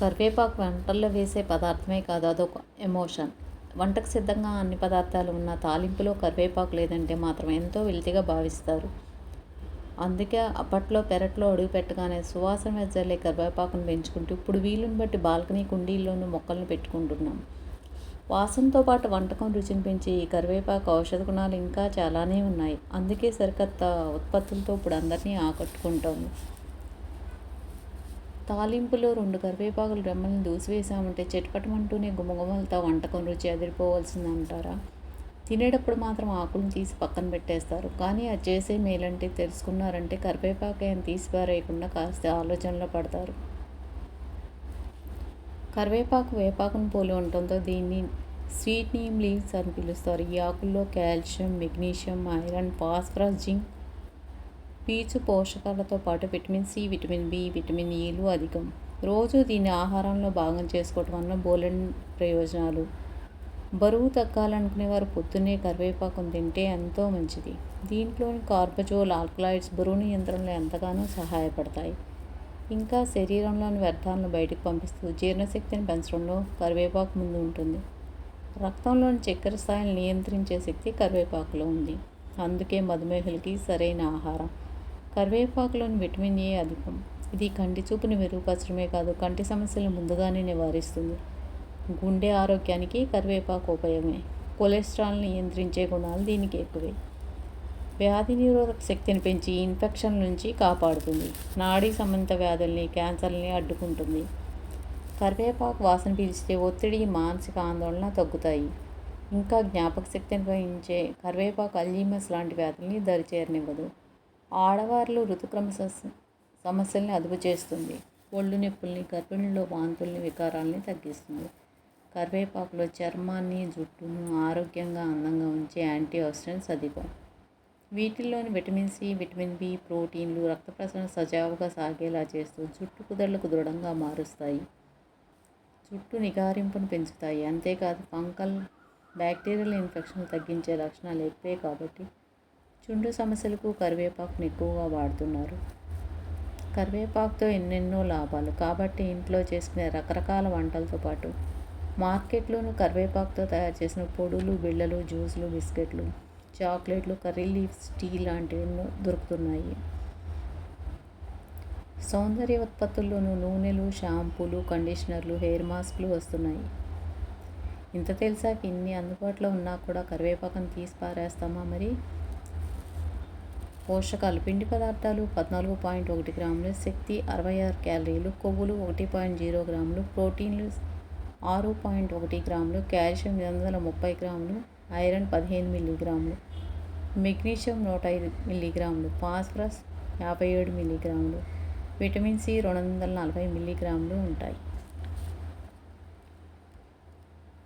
కరివేపాకు వంటల్లో వేసే పదార్థమే కాదు అదొక ఎమోషన్. వంటకు సిద్ధంగా అన్ని పదార్థాలు ఉన్న తాలింపులో కరివేపాకు లేదంటే మాత్రం ఎంతో వెలితిగా భావిస్తారు. అందుకే అప్పట్లో పెరట్లో అడుగు పెట్టగానే సువాసన వెజ్జల్లే కరివేపాకును పెంచుకుంటూ ఇప్పుడు వీలుని బట్టి బాల్కనీ కుండీల్లోనూ మొక్కలను పెట్టుకుంటున్నాం. వాసనతో పాటు వంటకం రుచిని పెంచి ఈ కరివేపాకు ఔషధ గుణాలు ఇంకా చాలానే ఉన్నాయి. అందుకే సరికొత్త ఉత్పత్తులతో ఇప్పుడు అందరినీ ఆకట్టుకుంటోంది. తాలింపులో రెండు కరివేపాకులు రెమ్మల్ని దూసివేసామంటే చెట్పటమంటూనే గుమగుమలతో వంటకం రుచి అదిరిపోవాల్సిందంటారా? తినేటప్పుడు మాత్రం ఆకులను తీసి పక్కన పెట్టేస్తారు. కానీ అది చేసే మేలంటే తెలుసుకున్నారంటే కరివేపాకు ఏం తీసి పారేయకుండా కాస్త ఆలోచనలో పడతారు. కరివేపాకు వేపాకును పోలి ఉండటంతో దీన్ని స్వీట్ నీమ్ లీవ్స్ అని పిలుస్తారు. ఈ ఆకుల్లో calcium magnesium iron phosphorus zinc పీచు పోషకాలతో పాటు vitamin C vitamin B vitamin e ఈలు అధికం. రోజు దీన్ని ఆహారంలో భాగం చేసుకోవటం వల్ల బోలెన్ ప్రయోజనాలు. బరువు తగ్గాలనుకునే వారు పొద్దున్నే కరివేపాకును తింటే ఎంతో మంచిది. దీంట్లోని కార్బజోల్ ఆల్కలాయిడ్స్ బరువు నియంత్రణలో ఎంతగానో సహాయపడతాయి. ఇంకా శరీరంలోని వ్యర్థాలను బయటకు పంపిస్తూ జీర్ణశక్తిని పెంచడంలో కరివేపాకు ముందు ఉంటుంది. రక్తంలోని చక్కెర స్థాయిని నియంత్రించే శక్తి కరివేపాకులో ఉంది. అందుకే మధుమేహులకి సరైన ఆహారం. కరివేపాకులోని విటమిన్ ఏ అధికం. ఇది కంటి చూపుని మెరుగుపరచడమే కాదు కంటి సమస్యలను ముందుగానే నివారిస్తుంది. గుండె ఆరోగ్యానికి కరివేపాకు ఉపయోగమే. కొలెస్ట్రాల్ నియంత్రించే గుణాలు దీనికి ఎక్కువే. వ్యాధి నిరోధక శక్తిని పెంచి ఇన్ఫెక్షన్ నుంచి కాపాడుతుంది. నాడీ సంబంధిత వ్యాధుల్ని క్యాన్సర్ని అడ్డుకుంటుంది. కరివేపాకు వాసన పీల్చితే ఒత్తిడి మానసిక ఆందోళన తగ్గుతాయి. ఇంకా జ్ఞాపక శక్తిని పెంచే కరివేపాకు అల్జీమస్ లాంటి వ్యాధుల్ని దరిచేరనివ్వదు. ఆడవారిలో ఋతుక్రమ సమస్యల్ని అదుపు చేస్తుంది. ఒళ్ళు నొప్పుల్ని గర్భిణిలో వాంతుల్ని వికారాలని తగ్గిస్తుంది. కరివేపాకులో చర్మాన్ని జుట్టును ఆరోగ్యంగా అందంగా ఉంచే యాంటీ ఆక్సిడెంట్స్ అధికం. వీటిల్లోని విటమిన్ సి విటమిన్ బి ప్రోటీన్లు రక్త ప్రసరణ సజావుగా సాగేలా చేస్తూ జుట్టు కుదళ్ళకు దృఢంగా మారుస్తాయి. జుట్టు నిగారింపును పెంచుతాయి. అంతేకాదు ఫంకల్ బ్యాక్టీరియల్ ఇన్ఫెక్షన్ తగ్గించే లక్షణాలు ఎక్కువే కాబట్టి చుండు సమస్యలకు కరివేపాకును ఎక్కువగా వాడుతున్నారు. కరివేపాకుతో ఎన్నెన్నో లాభాలు. కాబట్టి ఇంట్లో చేసుకునే రకరకాల వంటలతో పాటు మార్కెట్లోనూ కరివేపాకుతో తయారు చేసిన పొడులు బిళ్ళలు జ్యూసులు బిస్కెట్లు చాక్లెట్లు కర్రీ లీవ్స్ టీ లాంటివి ఎన్నో దొరుకుతున్నాయి. సౌందర్య ఉత్పత్తుల్లోనూ నూనెలు షాంపూలు కండిషనర్లు హెయిర్ మాస్క్లు వస్తున్నాయి. ఇంత తెలిసాక ఇన్ని అందుబాటులో ఉన్నా కూడా కరివేపాకును తీసి పారేస్తామా మరి? పోషకాలు పిండి పదార్థాలు పద్నాలుగు పాయింట్ ఒకటి గ్రాములు శక్తి అరవై ఆరు క్యాలరీలు కొవ్వులు ఒకటి పాయింట్ జీరో గ్రాములు ప్రోటీన్లు ఆరు పాయింట్ ఒకటి గ్రాములు కాల్షియం ఎనిమిది వందల ముప్పై గ్రాములు ఐరన్ పదిహేను మిల్లీగ్రాములు మెగ్నీషియం నూట ఐదు మిల్లీగ్రాములు ఫాస్ఫరస్ యాభై ఏడు మిల్లీగ్రాములు విటమిన్ సి రెండు వందల నలభై మిల్లీగ్రాములు ఉంటాయి.